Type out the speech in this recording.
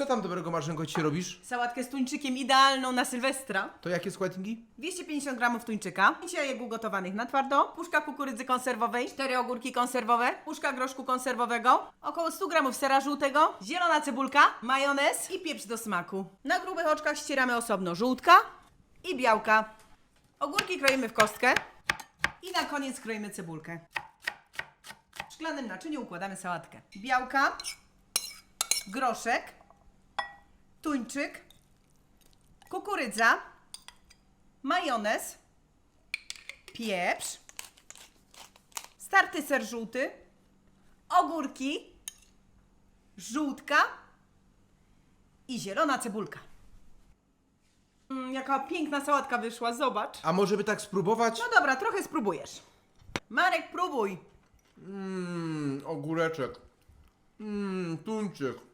Co tam dobrego Marzenko ci robisz? Sałatkę z tuńczykiem idealną na Sylwestra. To jakie składniki? 250 gramów tuńczyka, 5 jajek ugotowanych na twardo, puszka kukurydzy konserwowej, 4 ogórki konserwowe, puszka groszku konserwowego, około 100 gramów sera żółtego, zielona cebulka, majonez i pieprz do smaku. Na grubych oczkach ścieramy osobno żółtka i białka. Ogórki kroimy w kostkę i na koniec kroimy cebulkę. W szklanym naczyniu układamy sałatkę. Białka, groszek, tuńczyk, kukurydza, majonez, pieprz, starty ser żółty, ogórki, żółtka i zielona cebulka. Mm, jaka piękna sałatka wyszła, zobacz. A może by tak spróbować? No dobra, trochę spróbujesz. Marek, próbuj. Mmm, ogóreczek. Mmm, tuńczyk.